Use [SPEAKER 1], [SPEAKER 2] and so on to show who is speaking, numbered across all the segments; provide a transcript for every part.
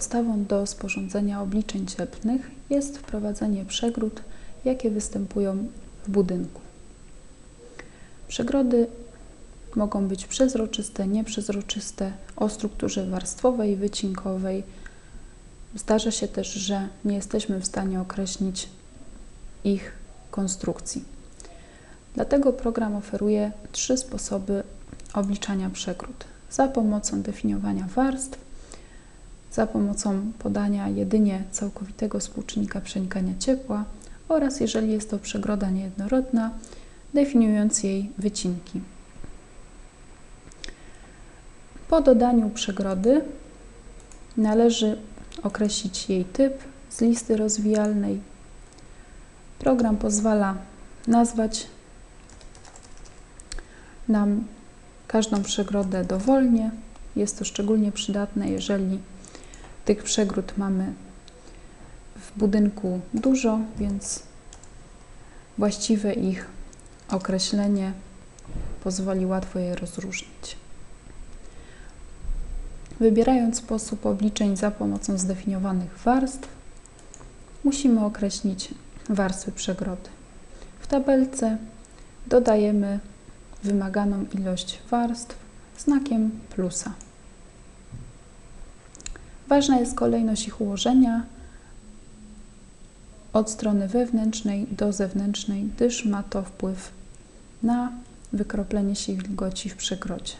[SPEAKER 1] Podstawą do sporządzenia obliczeń cieplnych jest wprowadzenie przegród, jakie występują w budynku. Przegrody mogą być przezroczyste, nieprzezroczyste, o strukturze warstwowej, wycinkowej. Zdarza się też, że nie jesteśmy w stanie określić ich konstrukcji. Dlatego program oferuje trzy sposoby obliczania przegród. Za pomocą definiowania warstw, za pomocą podania jedynie całkowitego współczynnika przenikania ciepła oraz, jeżeli jest to przegroda niejednorodna, definiując jej wycinki. Po dodaniu przegrody należy określić jej typ z listy rozwijalnej. Program pozwala nazwać nam każdą przegrodę dowolnie. Jest to szczególnie przydatne, jeżeli tych przegród mamy w budynku dużo, więc właściwe ich określenie pozwoli łatwo je rozróżnić. Wybierając sposób obliczeń za pomocą zdefiniowanych warstw, musimy określić warstwy przegrody. W tabelce dodajemy wymaganą ilość warstw znakiem plusa. Ważna jest kolejność ich ułożenia od strony wewnętrznej do zewnętrznej, gdyż ma to wpływ na wykroplenie się wilgoci w przegrodzie.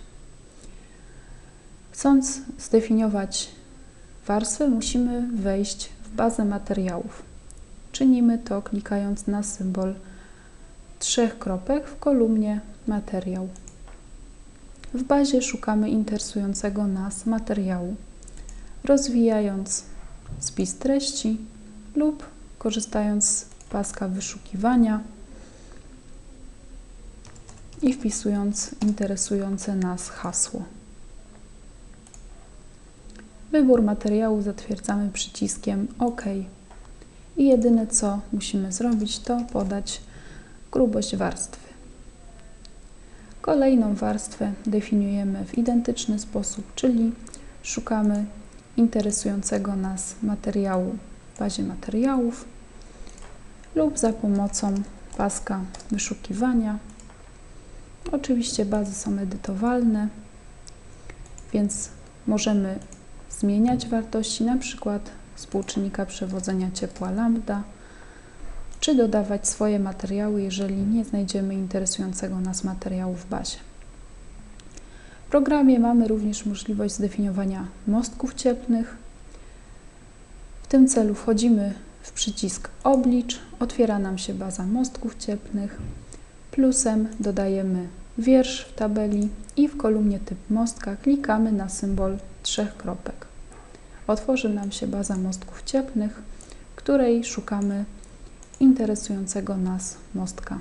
[SPEAKER 1] Chcąc zdefiniować warstwę, musimy wejść w bazę materiałów. Czynimy to klikając na symbol trzech kropek w kolumnie materiał. W bazie szukamy interesującego nas materiału, rozwijając spis treści lub korzystając z paska wyszukiwania i wpisując interesujące nas hasło. Wybór materiału zatwierdzamy przyciskiem OK. I jedyne co musimy zrobić to podać grubość warstwy. Kolejną warstwę definiujemy w identyczny sposób, czyli szukamy interesującego nas materiału w bazie materiałów lub za pomocą paska wyszukiwania. Oczywiście bazy są edytowalne, więc możemy zmieniać wartości, przykład współczynnika przewodzenia ciepła lambda, czy dodawać swoje materiały, jeżeli nie znajdziemy interesującego nas materiału w bazie. Programie mamy również możliwość zdefiniowania mostków cieplnych. W tym celu wchodzimy w przycisk Oblicz, otwiera nam się baza mostków cieplnych. Plusem dodajemy wiersz w tabeli i w kolumnie typ mostka klikamy na symbol trzech kropek. Otworzy nam się baza mostków cieplnych, w której szukamy interesującego nas mostka.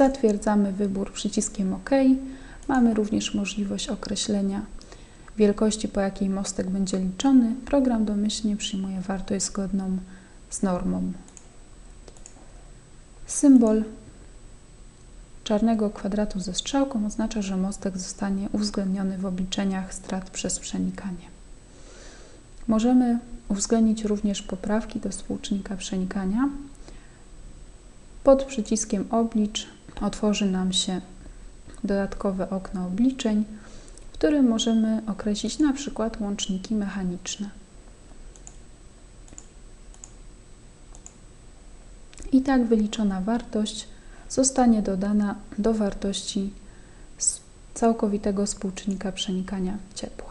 [SPEAKER 1] Zatwierdzamy wybór przyciskiem OK. Mamy również możliwość określenia wielkości, po jakiej mostek będzie liczony. Program domyślnie przyjmuje wartość zgodną z normą. Symbol czarnego kwadratu ze strzałką oznacza, że mostek zostanie uwzględniony w obliczeniach strat przez przenikanie. Możemy uwzględnić również poprawki do współczynnika przenikania. Pod przyciskiem Oblicz otworzy nam się dodatkowe okno obliczeń, w którym możemy określić na przykład łączniki mechaniczne. I tak wyliczona wartość zostanie dodana do wartości całkowitego współczynnika przenikania ciepła.